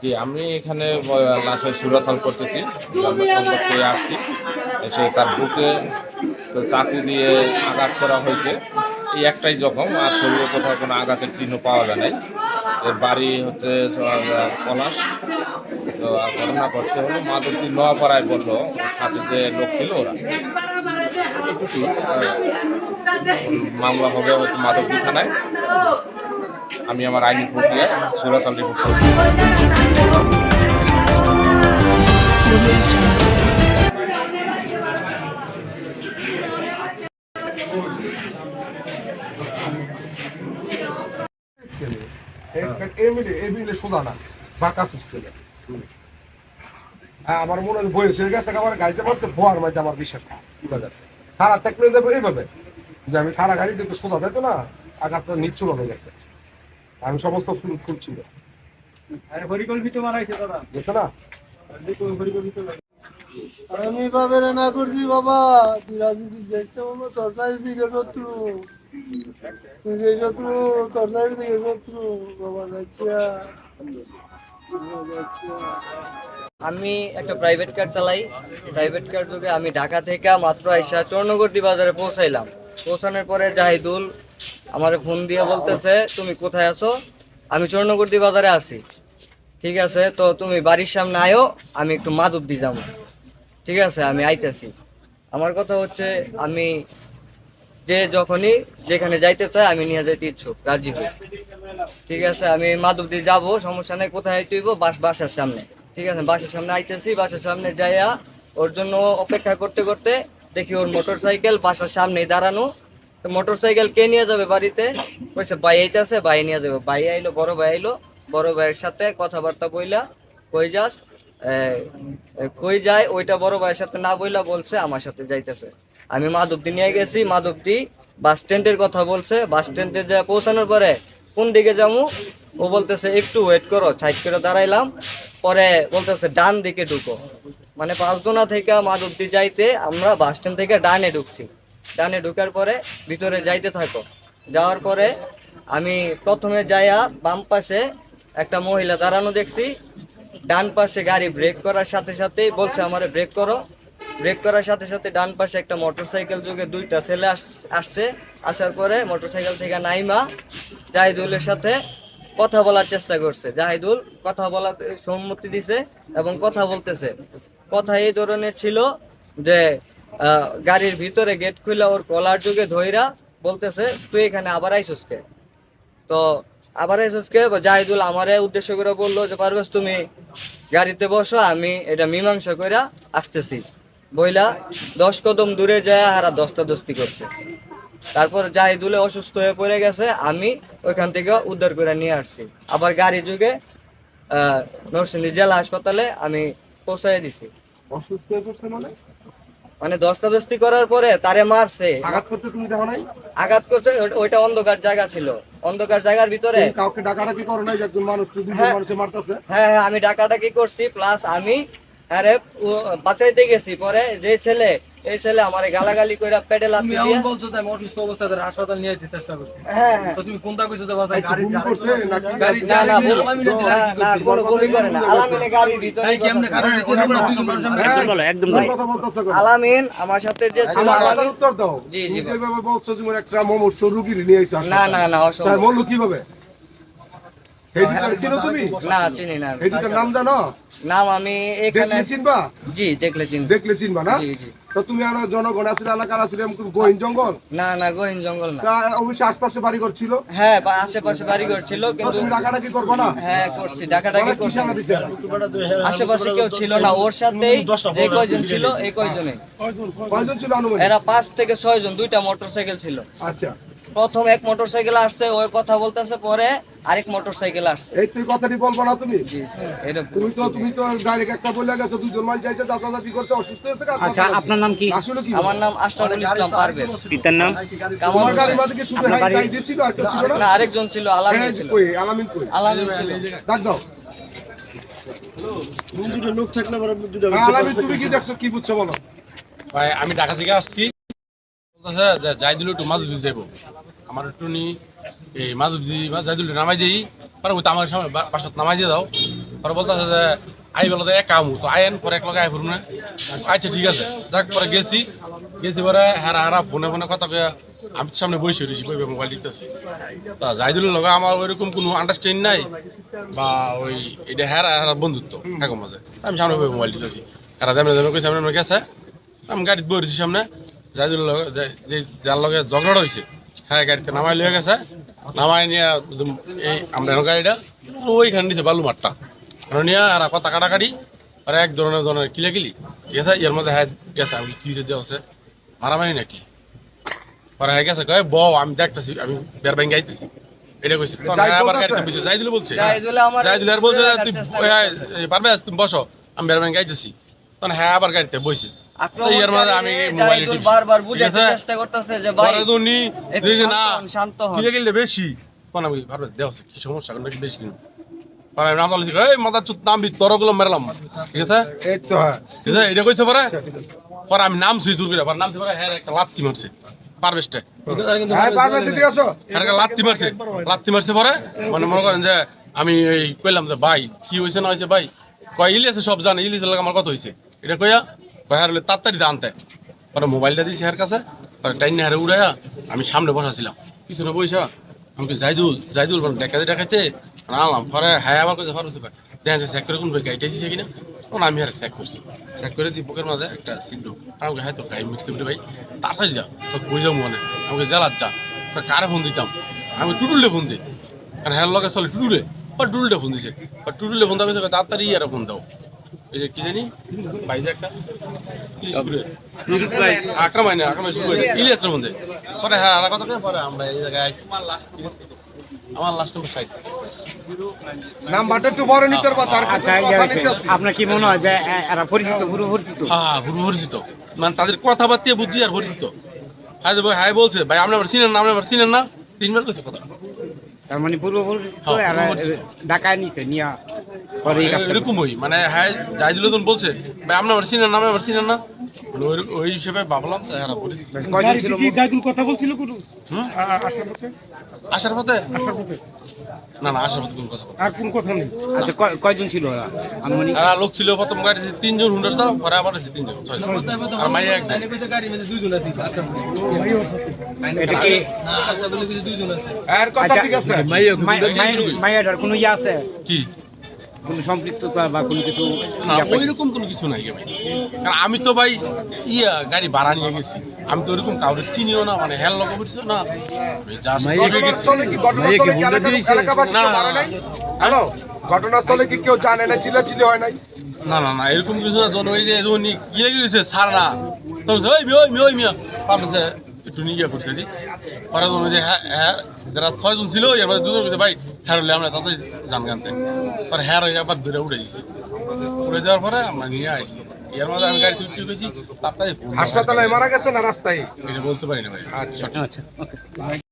জি আমি এখানে লাশের সুরাথাল করতেছি। আসছি এসে তার বুকে তো চাকু দিয়ে আঘাত করা হয়েছে। এই একটাই জখম আর শরীরে কোথাও কোনো আঘাতের চিহ্ন পাওয়া যায় নাই। এর বাড়ি হচ্ছে পলাশ। তো ঘটনা করছে হলো মাদুরটি নোয়াপাড়ায় বলল সাথে যে লোক ছিল ওরা। মামলা হবে হয়তো মাদকদি থানায়। আমি আমার আইনি প্রক্রিয়া সুরাতাল রিপোর্ট করছি। হ্যাঁ আমার মনে হয় বয়স গেছে, আমার গাড়িতে পারছে ভোয়ার মাঝে আমার বিশ্বাস এইভাবে। যে আমি না, আঘাতটা নিচ্ছুর হয়ে গেছে। আমি সমস্ত ফুল পরিকল্পিত মারাইছে দাদা। বুঝছ না। পরিকল্পিত আমি ভাবে না করছি বাবা। তুই রাজনীতি তোর দিকে শত্রু। তুই যে শত্রু তোর সাইড দিকে শত্রু। বাবা দেখিয়া আমি একটা প্রাইভেট কার চালাই। প্রাইভেট কার যুগে আমি ঢাকা থেকে মাত্র আইসা চর্ণগর্দি বাজারে পৌঁছাইলাম। পৌঁছানোর পরে জাহিদুল আমার ফোন দিয়ে বলতেছে, তুমি কোথায় আছো? আমি চর্ণগর্দি বাজারে আছি। ঠিক আছে, তো তুমি বাড়ির সামনে আয়ো, আমি একটু মাদুর দিয়ে যাব। ঠিক আছে, আমি আইতেছি। আমার কথা হচ্ছে, আমি যে যখনই যেখানে যাইতে চাই আমি নিয়ে যাইতে ইচ্ছুক, রাজি হই। ঠিক আছে, আমি মাধবদি যাব, সমস্যা নেই, কোথায় তুইব বাস, বাসার সামনে। ঠিক আছে, বাসার সামনে আইতেছি, বাসার সামনে যাইয়া ওর জন্য অপেক্ষা করতে করতে দেখি ওর মোটর সাইকেল বাসার সামনেই দাঁড়ানো। তো মোটর সাইকেল কে নিয়ে যাবে বাড়িতে? কইছে, ভাই আইতেছে ভাই, নিয়ে যাবে। ভাই আইলো, বড় ভাই আইলো, বড় ভাইয়ের সাথে কথাবার্তা বইলা, কই যাস? কই যায় ওইটা বড় ভাইয়ের সাথে না বইলা বলছে, আমার সাথে যাইতেছে। আমি মাধবদি নিয়ে গেছি, মাধবদি বাস স্ট্যান্ডের কথা বলছে। বাস স্ট্যান্ডে যা পৌঁছানোর পরে কোন দিকে যাব ও বলতেছে, একটু ওয়েট করো, সাইড করে দাঁড়াইলাম। পরে বলতেছে, ডান দিকে ঢুকো। মানে পাঁচদোনা থেকে মাধবদি যাইতে আমরা বাস স্ট্যান্ড থেকে ডানে ঢুকছি। ডানে ঢুকার পরে ভিতরে যাইতে থাকো। যাওয়ার পরে আমি প্রথমে যাইয়া বাম পাশে একটা মহিলা দাঁড়ানো দেখছি। ডান পাশে গাড়ি ব্রেক করার সাথে সাথেই বলছে, আমারে ব্রেক করো। ব্রেক করার সাথে সাথে ডান পাশে একটা মোটরসাইকেল যোগে দুইটা ছেলে আস- আসছে। আসার পরে মোটরসাইকেল থেকে নাইমা জাহিদুলের সাথে কথা বলার চেষ্টা করছে। জাহিদুল কথা বলাতে সম্মতি দিছে এবং কথা বলতেছে। কথা এই ধরনের ছিল যে গাড়ির ভিতরে গেট খুলে ওর কলার যুগে ধইরা বলতেছে, তুই এখানে আবার আইসুস কে? তো আবার এসেসকে জাহিদুল আমারে উদ্দেশ্য করে বলল যে পারবেশ তুমি গাড়িতে বসো, আমি এটা মীমাংসা কইরা আসতেছি। বইলা দশ কদম দূরে যায় হারা দস্তা দস্তি করছে। তারপর জাহিদুলে অসুস্থ হয়ে পড়ে গেছে, আমি ওইখান থেকে উদ্ধার করে নিয়ে আসছি। আবার গাড়ি যুগে নরসিংদী জেলা হাসপাতালে আমি পৌঁছাই দিছি। অসুস্থ হয়ে পড়ছে মানে? মানে দস্তা দস্তি করার পরে তারে মারছে। আঘাত করতে তুমি দেখো নাই? আঘাত করছে ওইটা অন্ধকার জায়গা ছিল। অন্ধকার জায়গার ভিতরে কাউকে ডাকাডাকি করো নাই একজন মানুষ দুজন হ্যাঁ। মানুষে মারতেছে? হ্যাঁ হ্যাঁ আমি ডাকাডাকি করছি প্লাস আমি আরে বাঁচাইতে গেছি। পরে যে ছেলে এই ছেলে আমারে গালাগালি কইরা পেটে লাথি দিয়ে এমন বলছো যে অসুস্থ অবস্থায় তাদের হাসপাতাল নিয়ে যেতে চেষ্টা করছি। হ্যাঁ হ্যাঁ। তো তুমি কোনটা কইছো তো বাসায় আচ্ছা, করছে নাকি? গাড়ি না? কোনো করে না। আলামিনে গাড়ির ভিতরে তাই কেমনে কারণ হয়েছে? তোমরা দুজন মানুষ সামনে হ্যাঁ, কথা বলতেছো আলামিন আমার সাথে যে ছিল আলামিন উত্তর দাও। জি, জি, তুমি যেভাবে বলছো তুমি একটা মমস্য রুগী নিয়ে আইছো না না না তাই অসম্ভব বলল কীভাবে এই দুটার চিনো তুমি না চিনি না নাম জানো? নাম আমি এখানে চিনবা? জি দেখলে চিনি দেখলে চিনবা না? জি জি। তো তুমি আর জনগণ আছে এলাকার আছে এরকম জঙ্গল? না না গহীন জঙ্গল না। অবশ্যই আশপাশে বাড়ি হ্যাঁ আশেপাশে কিন্তু ডাকাডাকি করবা না? হ্যাঁ করছি ডাকাডাকি করছি। আশেপাশে কেউ ছিল না ওর সাথেই যে কয়জন ছিল এই কয়জনে। কয়জন ছিল এরা পাঁচ থেকে ছয় জন দুইটা মোটর সাইকেল ছিল। আচ্ছা। প্রথম এক মোটর সাইকেল আসছে ওই কথা বলতেছে পরে আরেক মোটর সাইকেল আসছে। এই তুই কথাটি বলব না তুমি? তুমি তো তুমি তো ডাইরেক্ট একটা বলে গেছো দুজন মানুষ যাইছে যাতায়াতি করছে অসুস্থ হয়েছে আচ্ছা আপনার নাম কি? আসলে কি? আমার নাম আশরাফুল ইসলাম পারভেজ। পিতার নাম? কামাল হোসেন। মাঝে কি শুধু হাই গাড়ি দিয়েছিল আর কেউ ছিল না? না আরেকজন ছিল আলামিন হ্যাঁ, ছিল। কই? আলামিন কই? আলামিন ছিল। ডাক দাও। লোক থাকলে হ্যাঁ, আলামিন তুমি কি দেখছ? কি বুঝছ বলো? ভাই আমি ঢাকা থেকে আসছি। এই নামাই পরে সামনে যে এক কামু তো পরে এক লগে ঠিক আছে। যাক পরে গেছি। গেছি পরে কথা আমি সামনে বসে রয়েছি মোবাইল দিতেছি তা লগে আমার ওইরকম কোনো আন্ডারস্ট্যান্ড নাই, বা ওই এটা হেরা হেরা বন্ধুত্ব থাকো মাঝে আমি সামনে বইবে মোবাইল দিতেছি হেরা দেমে দেমে সামনে গেছে আমি গাড়িতে বই সামনে। যে- যার লগে ঝগড়া হয়েছে হ্যাঁ গাড়িতে নামাই লিয়ে গেছে নামাই নিয়ে এই আমরা গাড়িটা ওইখানে বালু মাঠটা। নিয়ে আর কথা কাটাকাটি আর এক ধরনের ধরনের কিলে কিলি গেছে এর মধ্যে হ্যাঁ গেছে আমি কি দেওয়া হচ্ছে মারামারি নাকি? পরে হ্যাঁ গেছে কয়ে বউ আমি দেখতেছি আমি বের ব্যাংক গাইতেছি এটা কইছে যাই হ্যাঁ আবার গাড়িতে বসে যাই দিলে বলছে যাই দিলে আর বলছে তুই হ্যাঁ, পারবে তুমি বসো আমি বের ব্যাংক গাইতেছি তখন হ্যাঁ আবার গাড়িতে বসে তো এর মাঝে আমি আক্রমণকারী মোবাইলে জাহিদুল টিপি। বারবার বুঝাতে চেষ্টা করতেছে যে ভাই পরে তো উনি একটু দেখছে না শান্ত হন, শান্ত হন। কিলে কিনলে বেশি। তখন আমি দেওয়া কি সমস্যা? নাকি বেশি কিনো পরে নাম বলেছি এই মাথা চুত নামবি তরগুলো মেরলাম ঠিক আছে? এই তো হ্যাঁ। ঠিক আছে? এটা কইছে পরে? পরে আমি নাম সুই দূর করে পরে নামছি পরে হ্যাঁ একটা মারছে। পারবেশটা হ্যাঁ লাত্তি লাত্তি মারছে পরে? মানে মনে করেন যে আমি এই কইলাম যে ভাই কি হয়েছে না হয়েছে ভাই? কয় ইলিয়াসে সব জানে ইলিয়াসের লাগে আমার কত হয়েছে এটা কইয়া কয় হারলে তাড়াতাড়ি জানতে পরে মোবাইলটা দিয়েছি হার কাছে, পরে টাইন হারে উড়াইয়া আমি সামনে বসাছিলাম। পিছনে বইসা আমি কি জাইদুল জাইদুল বলে দেখাতে দেখাইতে আনলাম। পরে হ্যাঁ আবার কইছে ফারুক দেখেন চেক করে কোন গাড়িটা দিছে কিনা? তখন আমি আর চেক করছি। চেক করে দিই, বুকের মাঝে একটা সিদ্ধ আমাকে হ্যাঁ তো গাড়ি মিটতে মিটে ভাই, তাড়াতাড়ি যা তো কই যাব মনে আমাকে জ্বালার যা। কারে ফোন দিতাম? আমি টুটুলে ফোন দিই কারণ হ্যাঁ লগে চলে টুটুলে। বা টুটুলে ফোন দিছে। বা টুটুলে ফোন দেওয়া তাড়াতাড়ি আর ফোন দাও। এই যে কি জানি? ভাই একটা আক্রম হয় না আক্রম শুরু করে ইলিয়াসের মধ্যে। পরে হ্যাঁ আর কথা পরে আমরা এই জায়গায় আইছি। আমার লাস্ট নম্বর সাইড নাম্বারটা একটু বড় নিতে পারব তার কাছে কথা নিতে আসছি। আপনার কি মনে হয় যে এরা পরিচিত পুরো পরিচিত? হ্যাঁ পুরো পরিচিত। মানে তাদের কথাবার্তা বুঝছি আর পরিচিত। হ্যাঁ ভাই হ্যাঁ বলছে ভাই আপনি আবার চিনেন না আপনি আবার চিনেন না? তিনবার কথা তার মানে পূর্ব হ্যাঁ, এরা ডাকায় নিতে নিয়ে পরে এরকম ওই মানে হ্যাঁ যাই দিল তখন বলছে ভাই না মানে ওই- ওই হিসেবে ভাবলাম হ্যাঁ পরিচিত কয়জন ছিল জাহিদুল কথা বলছিল কোনো? আসার পথে? আসার পথে? আসার পথে। না না আসার পথে কোন কথা আর কোন কথা নেই? আচ্ছা কয়- কয়জন ছিল ওরা? আনুমানিক। আর লোক ছিল প্রথম গাড়িতে তিনজন হুন্ডার দাও পরে আবার তিনজন আর মাইয়া একজন। গাড়ি মধ্যে দুইজন আছে। আচ্ছা। এটা কি? না বলে কইছে দুইজন আছে। এর কথা ঠিক আছে? মাই- মাই- মাইয়াটার কোনো ইয়ে আছে? কি? কোনো সম্পৃক্ততা বা কোনো কিছু? না ওই রকম কোনো কিছু নাই ভাই। কারণ আমি তো ভাই ইয়া গাড়ি ভাড়া নিয়ে গেছি। আমি তো ওরকম কাউকে চিনিও না মানে হেল লোক না। ঘটনাস্থলে কি কেউ হ্যালো? ঘটনাস্থলে কি জানে না চিল্লাচিল্লি হয় নাই? না না না এরকম কিছু না যখন ওই যে যখন গিয়ে গিয়েছে সার বলছে, ওই মিয়া ওই মিয়া ওই মিয়া। একটু নিয়ে করছে এটি পরে যে হ্যাঁ হ্যাঁ যারা ছয়জন ছিল এর মধ্যে দুজন বলছে ভাই হ্যাঁ হলে আমরা তাতে জান গানতে পরে হ্যাঁ হয়ে আবার ধরে উড়ে গেছি। উড়ে যাওয়ার পরে আমরা নিয়ে আসি। এর মধ্যে আমি গাড়ি হাসপাতালে মারা গেছে না রাস্তায়? এটা বলতে পারি না ভাই। আচ্ছা। আচ্ছা ওকে।